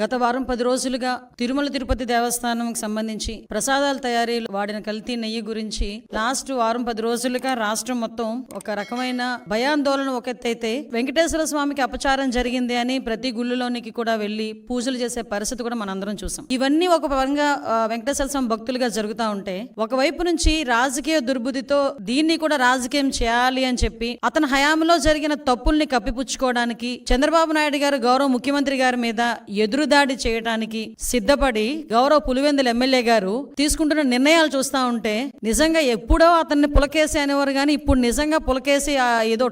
గత వారం పది రోజులుగా తిరుమల తిరుపతి దేవస్థానంకి సంబంధించి ప్రసాదాల తయారీలు వాడిన కల్తీ నెయ్యి గురించి లాస్ట్ వారం పది రోజులుగా రాష్ట్రం మొత్తం ఒక రకమైన భయాందోళన ఒక ఎత్తైతే వెంకటేశ్వర స్వామికి అపచారం జరిగింది అని ప్రతి గుళ్ళలోనికి కూడా వెళ్ళి పూజలు చేసే పరిస్థితి కూడా మనందరం చూసాం. ఇవన్నీ ఒక పరంగా వెంకటేశ్వర స్వామి భక్తులుగా జరుగుతూ ఉంటే ఒకవైపు నుంచి రాజకీయ దుర్బుద్ధితో దీన్ని కూడా రాజకీయం చేయాలి అని చెప్పి అతని హయాంలో జరిగిన తప్పుల్ని కప్పిపుచ్చుకోవడానికి చంద్రబాబు నాయుడు గారు గౌరవ ముఖ్యమంత్రి గారి మీద ఎదురు దాడి చేయడానికి సిద్ధపడి గౌరవ పులివెందుల ఎమ్మెల్యే గారు తీసుకుంటున్న నిర్ణయాలు చూస్తా ఉంటే నిజంగా ఎప్పుడో అతన్ని పులకేసి అనేవారు కానీ ఇప్పుడు నిజంగా పులకేసి ఏదో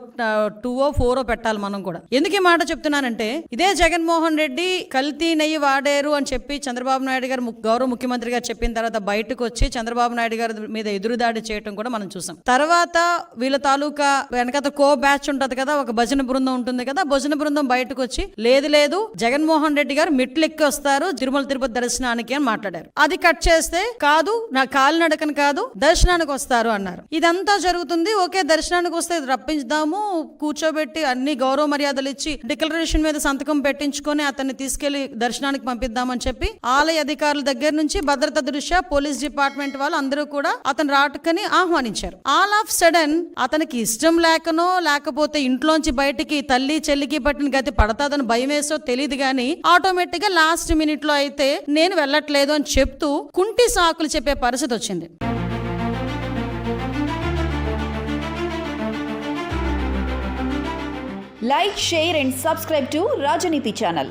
టూ ఓ ఫోరో పెట్టాలి మనం కూడా. ఎందుకు ఈ మాట చెప్తున్నానంటే ఇదే జగన్మోహన్ రెడ్డి కల్తీ నెయ్యి వాడారు అని చెప్పి చంద్రబాబు నాయుడు గారు గౌరవ ముఖ్యమంత్రి గారు చెప్పిన తర్వాత బయటకు వచ్చి చంద్రబాబు నాయుడు గారి మీద ఎదురుదాడి చేయటం కూడా మనం చూసాం. తర్వాత వీళ్ళ తాలూకా వెనకత కో బ్యాచ్ ఉంటది కదా ఒక భజన బృందం ఉంటుంది కదా భజన బృందం బయటకు వచ్చి లేదు లేదు జగన్మోహన్ రెడ్డి గారు మెట్లు ఎక్కి వస్తారు తిరుమల తిరుపతి దర్శనానికి అని మాట్లాడారు. అది కట్ చేస్తే కాదు నా కాలినడకని కాదు దర్శనానికి వస్తారు అన్నారు. ఇదంతా జరుగుతుంది ఓకే దర్శనానికి వస్తే రప్పించుదాము కూర్చోబెట్టి అన్ని గౌరవ మర్యాదలు ఇచ్చి డిక్లరేషన్ మీద సంతకం పెట్టించుకొని అతన్ని తీసుకెళ్ళి దర్శనానికి పంపిద్దామని చెప్పి ఆలయ అధికారుల దగ్గర నుంచి భద్రత దృష్ట్యా పోలీస్ డిపార్ట్మెంట్ వాళ్ళు అందరూ కూడా అతను రాటుకని ఆహ్వానించారు. ఆల్ ఆఫ్ సడన్ అతనికి ఇష్టం లేకనో లేకపోతే ఇంట్లోంచి బయటికి తల్లి చెల్లికి పట్టిన గతి పడతాదని భయం వేసో తెలియదు గాని ఆటోమేటిక్ గా లాస్ట్ మినిట్లో అయితే నేను వెళ్ళట్లేదు అని చెప్తూ కుంటి సాకులు చెప్పే పరిస్థితి వచ్చింది. Like share and subscribe to Rajaneeti channel